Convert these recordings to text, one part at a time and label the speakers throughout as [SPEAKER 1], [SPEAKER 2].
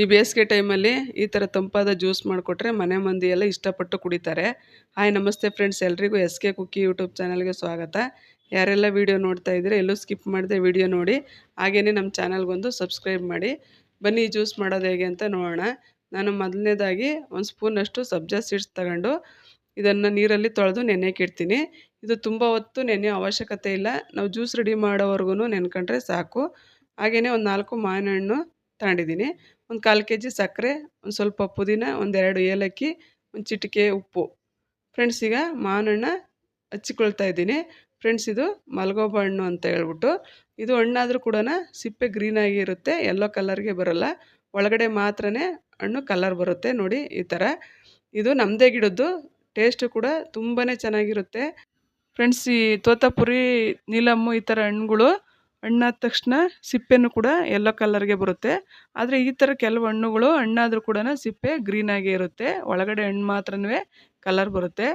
[SPEAKER 1] ಈ ಬೇಸಿಗೆ ಟೈಮಲ್ಲಿ ಈ ಥರ ತಂಪಾದ ಜ್ಯೂಸ್ ಮಾಡಿಕೊಟ್ರೆ ಮನೆ ಮಂದಿ ಎಲ್ಲ ಇಷ್ಟಪಟ್ಟು ಕುಡಿತಾರೆ. ಹಾಯ್ ನಮಸ್ತೆ ಫ್ರೆಂಡ್ಸ್ ಎಲ್ರಿಗೂ ಎಸ್ ಕೆ ಕುಕ್ಕಿ ಯೂಟ್ಯೂಬ್ ಚಾನಲ್ಗೆ ಸ್ವಾಗತ. ಯಾರೆಲ್ಲ ವೀಡಿಯೋ ನೋಡ್ತಾ ಇದ್ದೀರಾ, ಎಲ್ಲೂ ಸ್ಕಿಪ್ ಮಾಡದೆ ವೀಡಿಯೋ ನೋಡಿ ಹಾಗೆಯೇ ನಮ್ಮ ಚಾನಲ್ಗೊಂದು ಸಬ್ಸ್ಕ್ರೈಬ್ ಮಾಡಿ. ಬನ್ನಿ ಜ್ಯೂಸ್ ಮಾಡೋದು ಹೇಗೆ ಅಂತ ನೋಡೋಣ. ನಾನು ಮೊದಲನೇದಾಗಿ ಒಂದು ಸ್ಪೂನಷ್ಟು ಸಬ್ಜಾ ಸೀಡ್ಸ್ ತಗೊಂಡು ಇದನ್ನು ನೀರಲ್ಲಿ ತೊಳೆದು ನೆನೆಯಕ್ಕೆ ಇಡ್ತೀನಿ ಇದು ತುಂಬ ಹೊತ್ತು ನೆನೆಯೋ ಅವಶ್ಯಕತೆ ಇಲ್ಲ. ನಾವು ಜ್ಯೂಸ್ ರೆಡಿ ಮಾಡೋವರೆಗೂ ನೆನ್ಕೊಂಡ್ರೆ ಸಾಕು. ಹಾಗೆಯೇ ಒಂದು ನಾಲ್ಕು ಮಾವಿನ ಹಣ್ಣು ತಗೊಂಡಿದ್ದೀನಿ. ಒಂದು ಕಾಲು ಕೆ ಜಿ ಸಕ್ಕರೆ, ಒಂದು ಸ್ವಲ್ಪ ಪುದೀನ ಒಂದೆರಡು ಏಲಕ್ಕಿ, ಒಂದು ಚಿಟಿಕೆ ಉಪ್ಪು. ಫ್ರೆಂಡ್ಸ್ ಈಗ ಮಾವಿನ ಹಣ್ಣ ಹಚ್ಚಿಕೊಳ್ತಾ ಇದ್ದೀನಿ. ಫ್ರೆಂಡ್ಸ್ ಇದು ಮಲ್ಗೋಬ ಹಣ್ಣು ಅಂತ ಹೇಳ್ಬಿಟ್ಟು. ಇದು ಹಣ್ಣಾದರೂ ಕೂಡ ಸಿಪ್ಪೆ ಗ್ರೀನಾಗಿ ಇರುತ್ತೆ ಎಲ್ಲೋ ಕಲರ್ಗೆ ಬರೋಲ್ಲ. ಒಳಗಡೆ ಮಾತ್ರನೇ ಹಣ್ಣು ಕಲರ್ ಬರುತ್ತೆ ನೋಡಿ ಈ ಥರ ಇದು ನಮ್ಮದೇ ಗಿಡದ್ದು ಟೇಸ್ಟು ಕೂಡ ತುಂಬಾ ಚೆನ್ನಾಗಿರುತ್ತೆ. ಫ್ರೆಂಡ್ಸ್ ಈ ತೋತಾಪುರಿ, ನೀಲಮ್ಮು ಈ ಥರ ಹಣ್ಣುಗಳು ಹಣ್ಣಾದ ತಕ್ಷಣ ಸಿಪ್ಪೆನೂ ಕೂಡ ಎಲ್ಲೋ ಕಲರ್ಗೆ ಬರುತ್ತೆ. ಆದರೆ ಈ ಥರ ಕೆಲವು ಹಣ್ಣುಗಳು ಹಣ್ಣಾದರೂ ಕೂಡ ಸಿಪ್ಪೆ ಗ್ರೀನಾಗೇ ಇರುತ್ತೆ. ಒಳಗಡೆ ಹಣ್ಣು ಮಾತ್ರನೇ ಕಲರ್ ಬರುತ್ತೆ.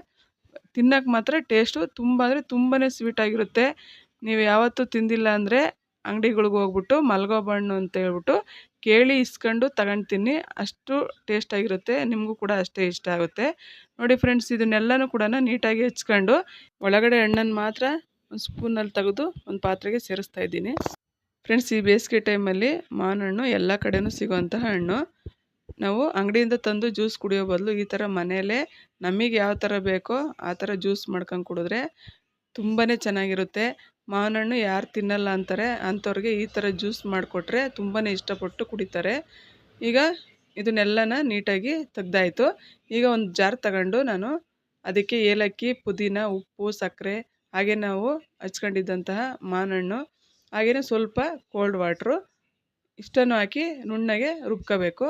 [SPEAKER 1] ತಿನ್ನೋಕೆ ಮಾತ್ರ ಟೇಸ್ಟು ತುಂಬ ಅಂದರೆ ತುಂಬಾ ಸ್ವೀಟಾಗಿರುತ್ತೆ ನೀವು ಯಾವತ್ತೂ ತಿಂದಿಲ್ಲ ಅಂದರೆ ಅಂಗಡಿಗಳಿಗೆ ಹೋಗ್ಬಿಟ್ಟು ಮಲ್ಗೋ ಬಣ್ಣು ಅಂತ ಹೇಳ್ಬಿಟ್ಟು ಕೇಳಿ ಇಸ್ಕೊಂಡು ತಗೊಂಡು ತಿನ್ನಿ. ಅಷ್ಟು ಟೇಸ್ಟಾಗಿರುತ್ತೆ ನಿಮಗೂ ಕೂಡ ಅಷ್ಟೇ ಇಷ್ಟ ಆಗುತ್ತೆ. ನೋಡಿ ಫ್ರೆಂಡ್ಸ್ ಇದನ್ನೆಲ್ಲನೂ ಕೂಡ ನೀಟಾಗಿ ಹೆಚ್ಕೊಂಡು ಒಳಗಡೆ ಹಣ್ಣನ್ನು ಮಾತ್ರ ಒಂದು ಸ್ಪೂನಲ್ಲಿ ತೆಗೆದು ಒಂದು ಪಾತ್ರೆಗೆ ಸೇರಿಸ್ತಾ ಇದ್ದೀನಿ. ಫ್ರೆಂಡ್ಸ್ ಈ ಬೇಸಿಗೆ ಟೈಮಲ್ಲಿ ಮಾವಿನ ಹಣ್ಣು ಎಲ್ಲ ಕಡೆನೂ ಸಿಗುವಂತಹ ಹಣ್ಣು. ನಾವು ಅಂಗಡಿಯಿಂದ ತಂದು ಜ್ಯೂಸ್ ಕುಡಿಯೋ ಬದಲು ಈ ಥರ ಮನೆಯಲ್ಲೇ ನಮಗೆ ಯಾವ ಥರ ಬೇಕೋ ಆ ಥರ ಜ್ಯೂಸ್ ಮಾಡ್ಕೊಂಡು ಕುಡಿದ್ರೆ ತುಂಬಾ ಚೆನ್ನಾಗಿರುತ್ತೆ. ಮಾವಿನ ಹಣ್ಣು ಯಾರು ತಿನ್ನಲ್ಲ ಅಂತಾರೆ, ಅಂಥವ್ರಿಗೆ ಈ ಥರ ಜ್ಯೂಸ್ ಮಾಡಿಕೊಟ್ರೆ ತುಂಬಾ ಇಷ್ಟಪಟ್ಟು ಕುಡಿತಾರೆ. ಈಗ ಇದನ್ನೆಲ್ಲನ ನೀಟಾಗಿ ತೆಗ್ದಾಯಿತು. ಈಗ ಒಂದು ಜಾರ್ ತಗೊಂಡು ನಾನು ಅದಕ್ಕೆ ಏಲಕ್ಕಿ, ಪುದೀನ, ಉಪ್ಪು, ಸಕ್ಕರೆ ಹಾಗೆ ನಾವು ಹಚ್ಕೊಂಡಿದ್ದಂತಹ ಮಾನಣ್ಣು ಹಾಗೆಯೇ ಸ್ವಲ್ಪ ಕೋಲ್ಡ್ ವಾಟ್ರು ಇಷ್ಟನ್ನು ಹಾಕಿ ನುಣ್ಣಗೆ ರುಬ್ಕೋಬೇಕು.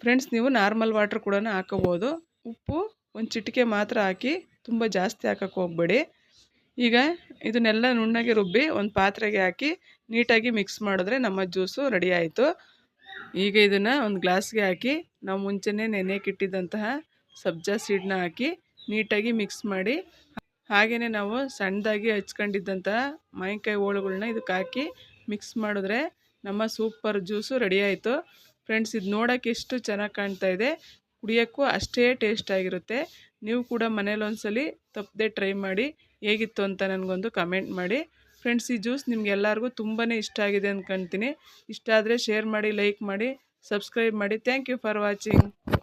[SPEAKER 1] ಫ್ರೆಂಡ್ಸ್ ನೀವು ನಾರ್ಮಲ್ ವಾಟ್ರ್ ಕೂಡ ಹಾಕೋಬೋದು. ಉಪ್ಪು ಒಂದು ಚಿಟಿಕೆ ಮಾತ್ರ ಹಾಕಿ ತುಂಬ ಜಾಸ್ತಿ ಹಾಕೋಕ್ಕೆ ಹೋಗ್ಬೇಡಿ. ಈಗ ಇದನ್ನೆಲ್ಲ ನುಣ್ಣಗೆ ರುಬ್ಬಿ ಒಂದು ಪಾತ್ರೆಗೆ ಹಾಕಿ ನೀಟಾಗಿ ಮಿಕ್ಸ್ ಮಾಡಿದ್ರೆ ನಮ್ಮ ಜ್ಯೂಸು ರೆಡಿ ಆಯಿತು. ಈಗ ಇದನ್ನು ಒಂದು ಗ್ಲಾಸ್ಗೆ ಹಾಕಿ ನಾವು ಮುಂಚೆನೇ ನೆನೆಯಕ್ಕಿಟ್ಟಿದ್ದಂತಹ ಸಬ್ಜಾ ಸೀಡನ್ನ ಹಾಕಿ ನೀಟಾಗಿ ಮಿಕ್ಸ್ ಮಾಡಿ ಹಾಗೆಯೇ ನಾವು ಸಣ್ಣದಾಗಿ ಹಚ್ಕೊಂಡಿದ್ದಂಥ ಮಾವಿನಕಾಯಿ ಹೋಳುಗಳನ್ನ ಇದಕ್ಕೆ ಹಾಕಿ ಮಿಕ್ಸ್ ಮಾಡಿದ್ರೆ ನಮ್ಮ ಸೂಪರ್ ಜ್ಯೂಸು ರೆಡಿ ಆಯಿತು. ಫ್ರೆಂಡ್ಸ್ ಇದು ನೋಡೋಕ್ಕೆ ಎಷ್ಟು ಚೆನ್ನಾಗಿ ಕಾಣ್ತಾ ಇದೆ. ಕುಡಿಯೋಕ್ಕೂ ಅಷ್ಟೇ ಟೇಸ್ಟ್ ಆಗಿರುತ್ತೆ. ನೀವು ಕೂಡ ಮನೇಲಿ ಒಂದ್ಸಲಿ ತಪ್ಪದೆ ಟ್ರೈ ಮಾಡಿ ಹೇಗಿತ್ತು ಅಂತ ನನಗೊಂದು ಕಮೆಂಟ್ ಮಾಡಿ. ಫ್ರೆಂಡ್ಸ್ ಈ ಜ್ಯೂಸ್ ನಿಮ್ಗೆ ಎಲ್ಲರಿಗೂ ತುಂಬಾ ಇಷ್ಟ ಆಗಿದೆ ಅಂದ್ಕೊಳ್ತೀನಿ ಇಷ್ಟ ಆದರೆ ಶೇರ್ ಮಾಡಿ ಲೈಕ್ ಮಾಡಿ ಸಬ್ಸ್ಕ್ರೈಬ್ ಮಾಡಿ. Thank you for watching